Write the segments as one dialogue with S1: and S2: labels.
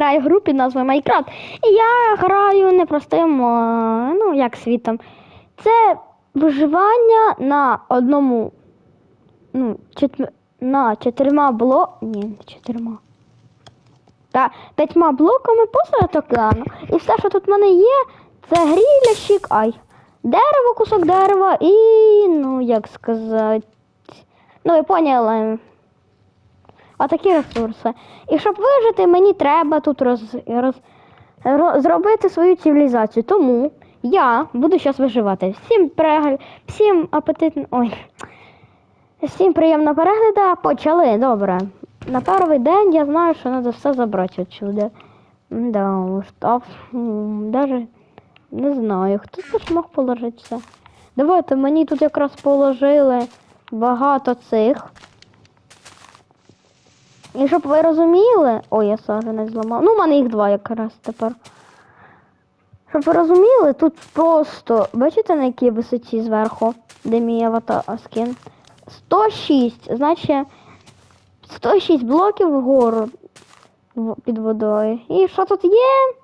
S1: граю в гру під назвою Майнкрафт. І я граю непростим, е, ну, як світом. Це виживання на одному. Ну, чет... на чотирма бло... Ні, не чотирма. Та п'ятьма блоками посеред океану. І все, що тут в мене є, це грілящик, ай. Дерево, кусок дерева і, ну, як сказати. Ну, ви поняли. А такі ресурси. І щоб вижити, мені треба тут роз, роз, ро- зробити свою цивілізацію. Тому я буду зараз виживати. Всім перегляд, всім апетитно. Всім приємного перегляду. Почали. Добре. На перший день я знаю, що треба все забрати отсюди. Да, уж. Даже не знаю, хто тут мог положити все. Давайте мені тут якраз положили багато цих. І щоб ви розуміли. Ой, я саженець зламав. Ну, у мене їх два якраз тепер. Щоб ви розуміли, тут просто. Бачите, на якій висоті зверху, де мій аватар скін? 106. Значить, 106 блоків вгору під водою. І що тут є?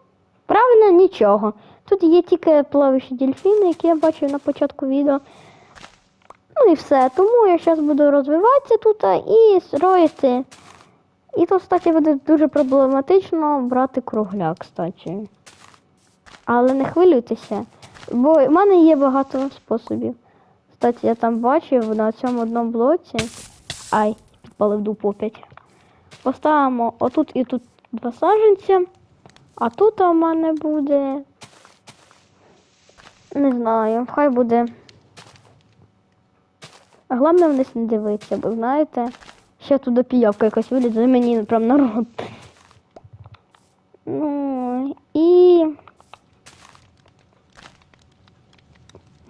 S1: Правильно, нічого. Тут є тільки плаваючі дельфіни, які я бачив на початку відео. Ну і все. Тому я зараз буду розвиватися тут і строїти. І тут, кстати, буде дуже проблематично брати кругляк, кстати. Але не хвилюйтеся, бо в мене є багато способів. Кстати, я там бачив на цьому одному блоці. Ай, підпалив дупу опять. Поставимо отут і тут два саженці. А тут у мене буде. Не знаю, хай буде. Головне вниз не дивитися, бо знаєте, ще туди піявка якась вилізе, мені прям на рот. Ну і.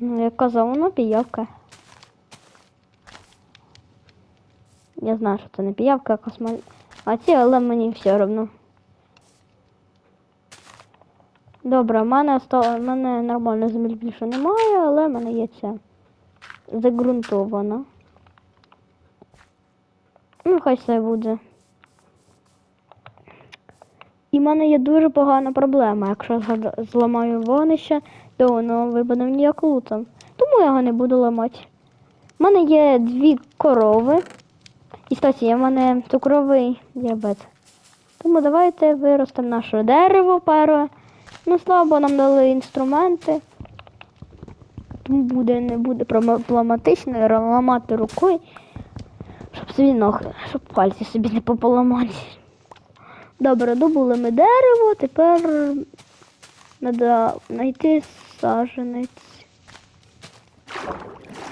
S1: Ну, як казав, воно піявка. Я знаю, що це не піявка, а космоль. А ці, але мені все одно. Добре, в мене, оста- в мене нормально землі більше немає, але в мене є ця загрунтована. Ну, хай це буде. І в мене є дуже погана проблема. Якщо зламаю вогнище, то воно випаде мені як лутом. Тому я його не буду ламати. У мене є дві корови. І кстати, в мене цукровий діабет. Тому давайте виростемо наше дерево перше. Ну, слабо нам дали інструменти. Тому буде, не буде проблематично ламати рукою, ног, щоб пальці собі не пополомати. Добре, добули ми дерево, тепер треба знайти саженець.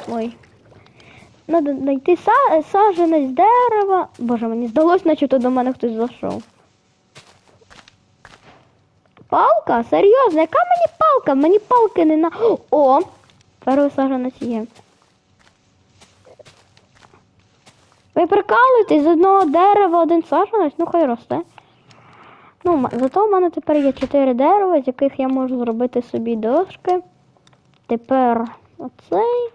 S1: Ой. Треба знайти са- саженець дерева. Боже, мені здалося, наче то до мене хтось зайшов. Палка? Серйозно, яка мені палка? Мені палки не на. О! Перший саженець є. Ви прикалуєтесь з одного дерева один саженець? Ну хай росте. Ну, зато в мене тепер є чотири дерева, з яких я можу зробити собі дошки. Тепер оцей,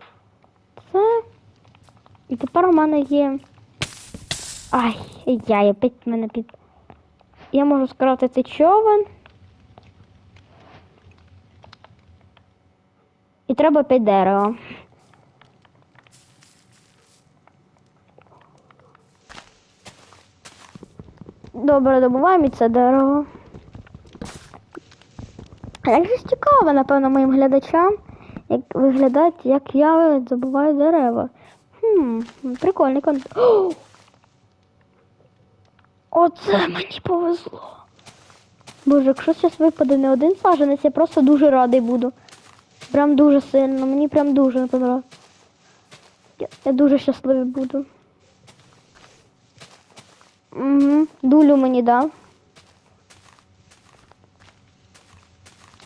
S1: це. І тепер у мене є. Ай, яй, опять мене під. Я можу скрафтити човен. І треба п'ять дерева. Добре, добуваємо і це дерево. Як же цікаво, напевно, моїм глядачам, як виглядає, як я добуваю дерева. Хм, прикольний контент. Оце мені повезло. Боже, якщо зараз випаде не один саженець, я просто дуже радий буду. Прям дуже сильно, мені прям дуже не подобається. Я, я дуже щасливий буду. Угу. Дулю мені дав.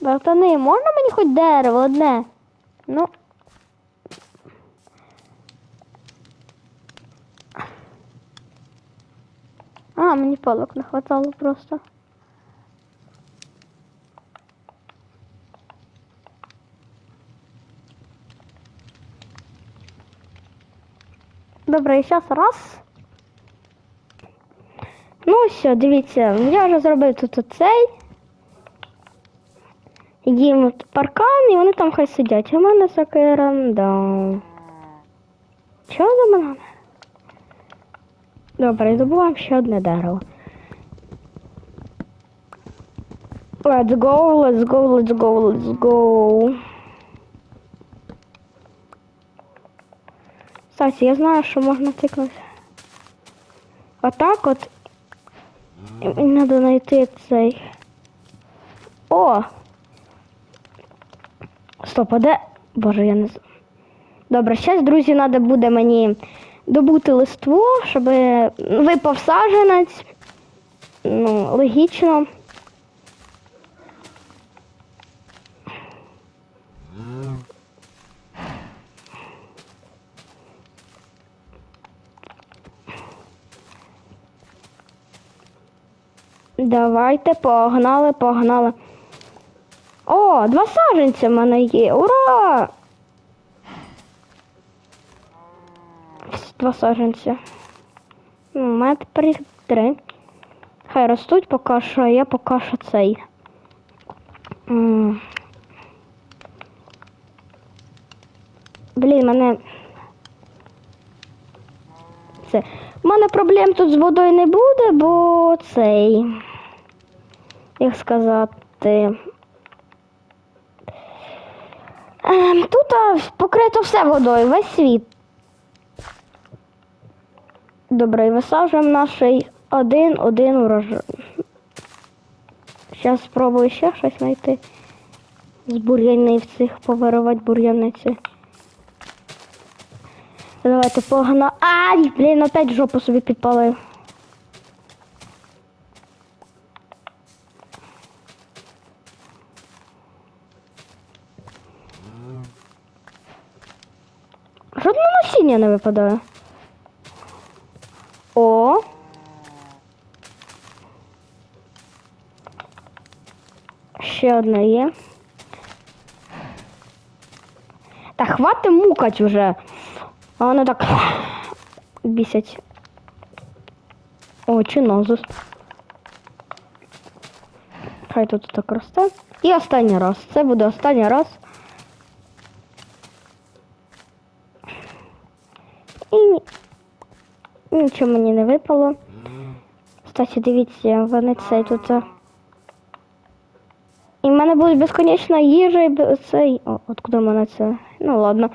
S1: Братани, можна мені хоч дерево одне? Ну. А, мені палок не хватало просто. Добре, і зараз раз. Ну все, дивіться, я вже зробив тут оцей. Їм паркан, і вони там хай сидять. В мене сокира, да. Що за банани? Добре, добуваємо ще одне дерево. Let's go, let's go, let's go, let's go. Кстати, я знаю, що можна тикнути. Отак от. Мені треба знайти цей. О! Стоп, а де? Боже, я не знаю. Добре, зараз, друзі, треба буде мені добути листву, щоб випав саджанець. Ну, логічно. Давайте, погнали, погнали. О, два саджанця в мене є. Ура! Два саджанця. Ну, У мене тепер їх три. Хай ростуть поки що, а я поки що цей. Блін, мене. Це. У мене проблем тут з водою не буде, бо цей. Як сказати. Ем, тут покрито все водою, весь світ. Добре, висаджуємо наш один один урожай. Зараз спробую ще щось знайти. З бур'янів цих повирувати бур'яниці. Давайте погна. Ай, блін, опять жопу собі підпалив. Жодне насіння не випадає. О. Ще одне є. Та хвати мукать уже. А вони так бісять. О, чи нозус. Хай тут так росте. І останній раз. Це буде останній раз. Нічого мені не випало. Кстати, дивіться, вони цей тут. І в мене буде безконечна їжа і цей. О, откуда в мене це? Ну ладно.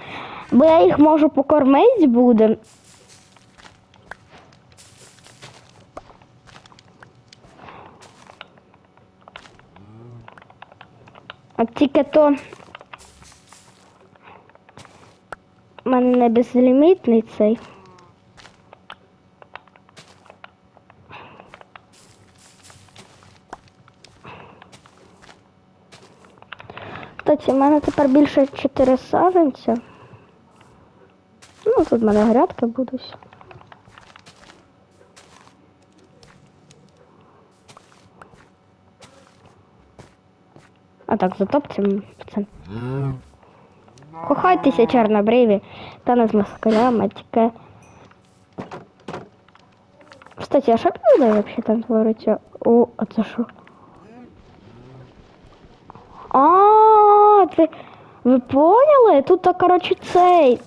S1: Бо я їх можу покормити буде. А тільки то. У мене не безлімітний цей. В мене тепер більше 4 саженця. Ну, тут в мене грядки будуть. А так, затопцем це. Кохайтеся, чорнобриві, та не з москалями, тільки. Кстати, а що водою взагалі там твориться? О, а це що? А, ти... Ви поняли? Тут, коротше, цей.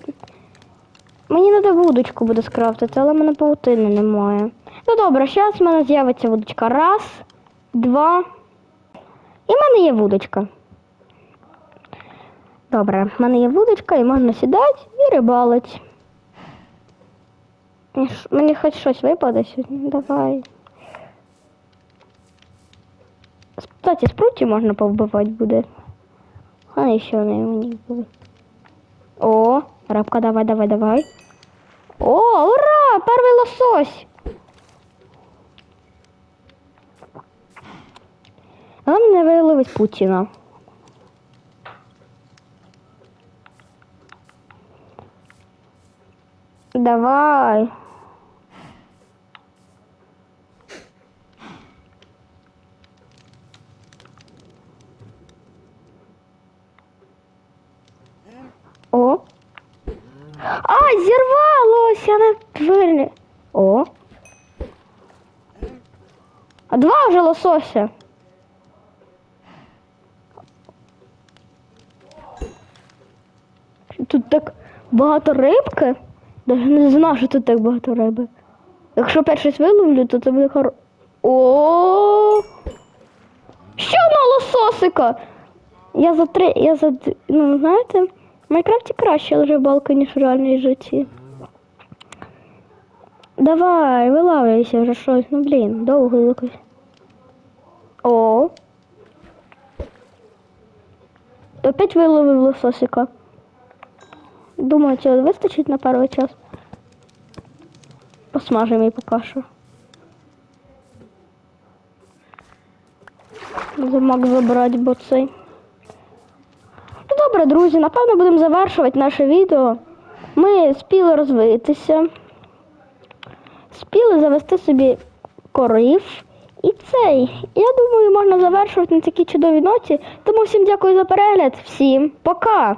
S1: Мені треба вудочку буде скрафтити, але в мене паутини немає. Ну добре, зараз в мене з'явиться вудочка. Раз, два. І в мене є вудочка. Добре, в мене є вудочка і можна сідати і рибалити. Мені хоч щось випаде сьогодні. Давай. Кстати, спруті можна повбивати буде. А і ще не мені буде. О, рибка, давай, давай, давай. О, ура! Перший лосось! Мене виловить Путіна. Давай. О. А, зірвалося на двері. О. А два вже лосося. Тут так багато рибки. Даже не знав, що тут так багато риби. Якщо щось виловлю, то це буде хоро. О! Ще одного лососика! Я за три. Я за ну, знаєте, в Майнкрафті краще рибалка, ніж в реальній житті. Давай, вилавлюйся вже щось. Ну блін, довго якось. О. Опять виловив лососика. Думаю, цього вистачить на перший час. Посмажемо її поки. Замок забрати, бо цей. Добре, друзі, напевно будемо завершувати наше відео. Ми спіли розвитися, спіли завести собі корів. І цей. Я думаю, можна завершувати на такій чудовій ноті. Тому всім дякую за перегляд. Всім пока!